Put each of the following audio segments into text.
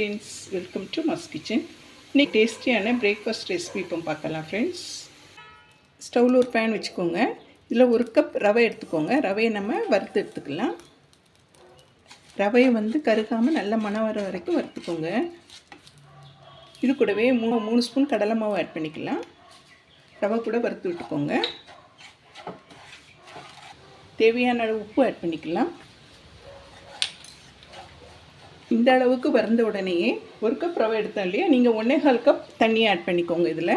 Friends welcome to mass kitchen இன்னைக்கு டேஸ்டியான breakfast recipe இப்போ பார்க்கலாம் ஃப்ரெண்ட்ஸ் ஸ்டவ்வில் ஒரு பேன் வச்சுக்கோங்க. இதில் ஒரு கப் ரவை எடுத்துக்கோங்க. ரவையை நம்ம வறுத்து எடுத்துக்கலாம். ரவையை வந்து கருகாமல் நல்ல மணம் வர வரைக்கும் வறுத்துக்கோங்க. இது கூடவே மூணு மூணு ஸ்பூன் கடலை மாவு ஆட் பண்ணிக்கலாம். ரவை கூட வறுத்து விட்டுக்கோங்க. தேவையான அளவு உப்பு ஆட் பண்ணிக்கலாம். இந்த அளவுக்கு வறந்த உடனேயே ஒரு கப் ரவை எடுத்தோம் இல்லையா? நீங்கள் ஒன்றே கால் கப் தண்ணி ஆட் பண்ணிக்கோங்க இதில்.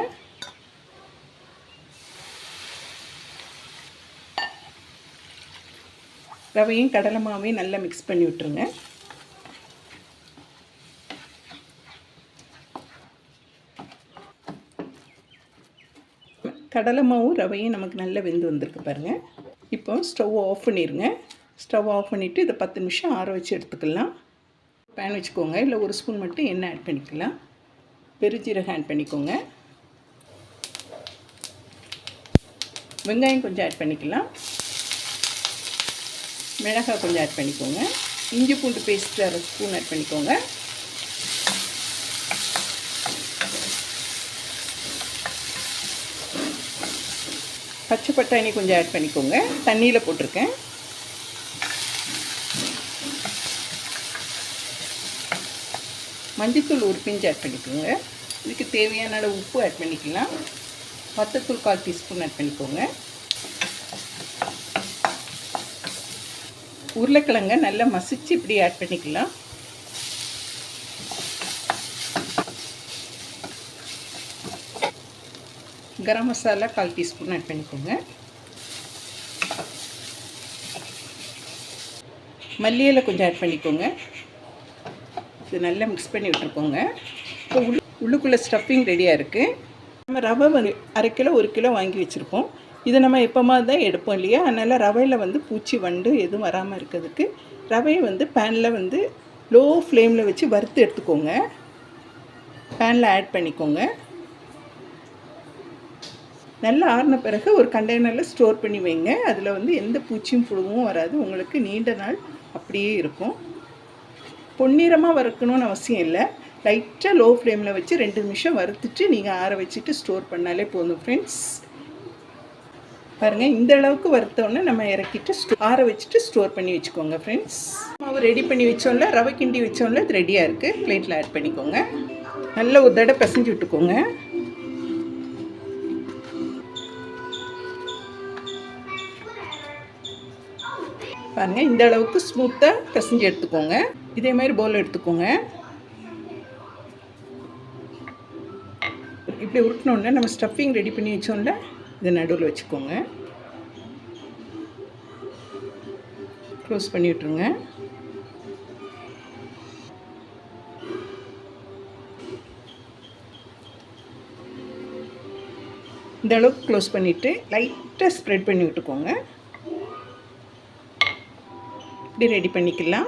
ரவையும் கடலை மாவையும் நல்லா மிக்ஸ் பண்ணி விட்டுருங்க. கடலை மாவும் ரவையும் நமக்கு நல்லா வெந்து வந்திருக்கு பாருங்கள் இப்போ ஸ்டவ் ஆஃப் பண்ணிடுங்க ஸ்டவ் ஆஃப் பண்ணிவிட்டு இதை பத்து நிமிஷம் ஆற வச்சு எடுத்துக்கலாம். பேன் வச்சுக்கோங்க. இல்லை ஒரு ஸ்பூன் மட்டும் எண்ணெய் ஆட் பண்ணிக்கலாம். பெருஜீரகம் ஆட் பண்ணிக்கோங்க. வெங்காயம் கொஞ்சம் ஆட் பண்ணிக்கலாம். மிளகாய் கொஞ்சம் ஆட் பண்ணிக்கோங்க. இஞ்சி பூண்டு பேஸ்ட் அரை ஸ்பூன் ஆட் பண்ணிக்கோங்க. பச்சை பட்டாணி கொஞ்சம் ஆட் பண்ணிக்கோங்க. தண்ணியில் போட்டிருக்கேன். மஞ்சத்தூள் ஒரு பிஞ்சு ஆட் பண்ணிக்கோங்க. இதுக்கு தேவையான அளவு உப்பு ஆட் பண்ணிக்கலாம். வத்தத்தூள் கால் டீஸ்பூன் ஆட் பண்ணிக்கோங்க. உருளைக்கிழங்க நல்லா மசிச்சு இப்படி ஆட் பண்ணிக்கலாம். கரம் மசாலா கால் டீஸ்பூன் ஆட் பண்ணிக்கோங்க. மல்லியில் கொஞ்சம் ஆட் பண்ணிக்கோங்க. இது நல்லா மிக்ஸ் பண்ணி விட்டுருக்கோங்க. இப்போ உள் உள்ளுக்குள்ளே ஸ்டஃபிங் ரெடியாக இருக்குது நம்ம ரவை வந்து அரை கிலோ ஒரு கிலோ வாங்கி வச்சுருப்போம். இதை நம்ம எப்போமா தான் எடுப்போம் இல்லையா? அதனால் ரவையில் வந்து பூச்சி வண்டு எதுவும் வராமல் இருக்கிறதுக்கு ரவையை வந்து பேனில் வந்து லோ ஃப்ளேமில் வச்சு வறுத்து எடுத்துக்கோங்க. பேனில் ஆட் பண்ணிக்கோங்க. நல்லா ஆறின பிறகு ஒரு கண்டெய்னரில் ஸ்டோர் பண்ணி வைங்க. அதில் வந்து எந்த பூச்சியும் புழுவும் வராது. உங்களுக்கு நீண்ட நாள் அப்படியே இருக்கும். பொன்னிறமாக வறுக்கணும்னு அவசியம் இல்லை. லைட்டாக லோ ஃப்ளேமில் வச்சு ரெண்டு நிமிஷம் வறுத்துட்டு நீங்கள் ஆற வச்சுட்டு ஸ்டோர் பண்ணாலே போதும் ஃப்ரெண்ட்ஸ் பாருங்கள் இந்த அளவுக்கு வறுத்தோன்னே நம்ம இறக்கிட்டு ஸ்டோ ஆற வச்சுட்டு ஸ்டோர் பண்ணி வச்சுக்கோங்க ஃப்ரெண்ட்ஸ் மாவு ரெடி பண்ணி வச்சோம்ல ரவை கிண்டி வச்சோம்ல இது ரெடியாக இருக்குது பிளேட்டில் ஆட் பண்ணிக்கோங்க. நல்ல ஒரு தடவை பிசைஞ்சு விட்டுக்கோங்க. பாருங்கள் இந்த அளவுக்கு ஸ்மூத்தாக பிசைஞ்சு எடுத்துக்கோங்க. இதே மாதிரி பவுல் எடுத்துக்கோங்க. இப்படி உருட்டினோடனே நம்ம ஸ்டஃபிங் ரெடி பண்ணி வச்சோம்ல இதை நடுவில் வச்சுக்கோங்க. க்ளோஸ் பண்ணி விட்ருங்க இந்த அளவுக்கு க்ளோஸ் பண்ணிவிட்டு லைட்டாக ஸ்ப்ரெட் பண்ணி விட்டுக்கோங்க. எப்படி ரெடி பண்ணிக்கலாம்.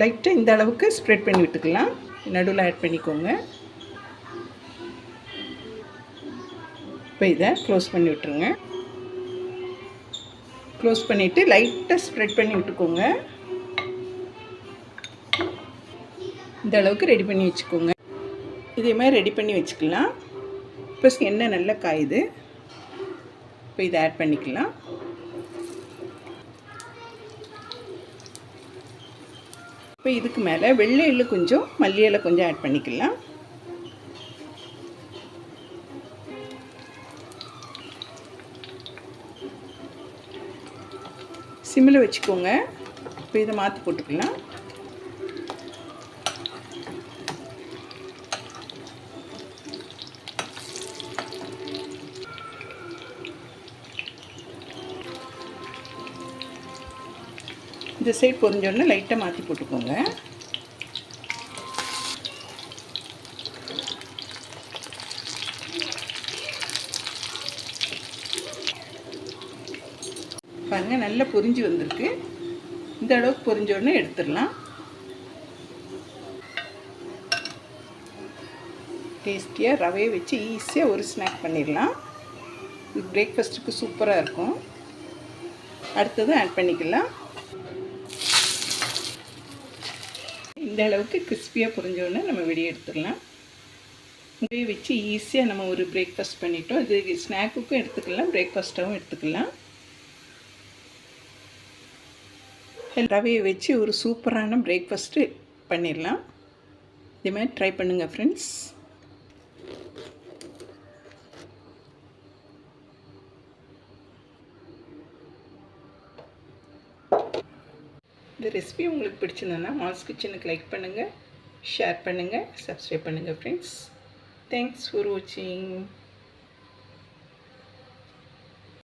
லைட்டாக இந்த அளவுக்கு ஸ்ப்ரெட் பண்ணி விட்டுக்கலாம். நடுவில் ஆட் பண்ணிக்கோங்க. இப்போ இதை க்ளோஸ் பண்ணி விட்டுருங்க. க்ளோஸ் பண்ணிவிட்டு லைட்டாக ஸ்ப்ரெட் பண்ணி விட்டுக்கோங்க. இந்த அளவுக்கு ரெடி பண்ணி வச்சுக்கோங்க. இதே மாதிரி ரெடி பண்ணி வச்சுக்கலாம். ப்ளஸ் எண்ணெய் நல்லா காயுது? இப்போ இதை ஆட் பண்ணிக்கலாம். இப்போ இதுக்கு மேலே வெள்ளை எள்ளு கொஞ்சம் மல்லி இலை கொஞ்சம் ஆட் பண்ணிக்கலாம். சிம்மில் வச்சுக்கோங்க. இப்போ இதை மாற்றி போட்டுக்கலாம். இந்த சைட் பொரிஞ்சோடனே லைட்டாக மாற்றி போட்டுக்கோங்க. பாருங்கள் நல்லா பொரிஞ்சு வந்திருக்கு. இந்த அளவுக்கு பொரிஞ்ச உடனே எடுத்துடலாம். டேஸ்டியாக ரவையை வச்சு ஈஸியாக ஒரு ஸ்நாக் பண்ணிடலாம். இது பிரேக்ஃபாஸ்ட்டுக்கு சூப்பராக இருக்கும். அடுத்தது ஆட் பண்ணிக்கலாம். இந்த அளவுக்கு கிறிஸ்பியாக புரிஞ்சோடனே நம்ம வெளியே எடுத்துடலாம். அப்படியே வச்சு ஈஸியாக நம்ம ஒரு பிரேக்ஃபாஸ்ட் பண்ணிட்டோம். இது ஸ்நாக்குக்கும் எடுத்துக்கலாம் பிரேக்ஃபாஸ்ட்டாகவும் எடுத்துக்கலாம். ரவையை வச்சு ஒரு சூப்பரான பிரேக்ஃபாஸ்ட்டு பண்ணிடலாம். இதே மாதிரி ட்ரை பண்ணுங்கள் ஃப்ரெண்ட்ஸ் இந்த ரெசிபி உங்களுக்கு பிடிச்சிருந்ததுன்னா மாஸ் கிச்சனுக்கு லைக் பண்ணுங்கள் ஷேர் பண்ணுங்கள் சப்ஸ்கிரைப் பண்ணுங்கள் ஃப்ரெண்ட்ஸ் தேங்க்ஸ் ஃபார் வாட்சிங்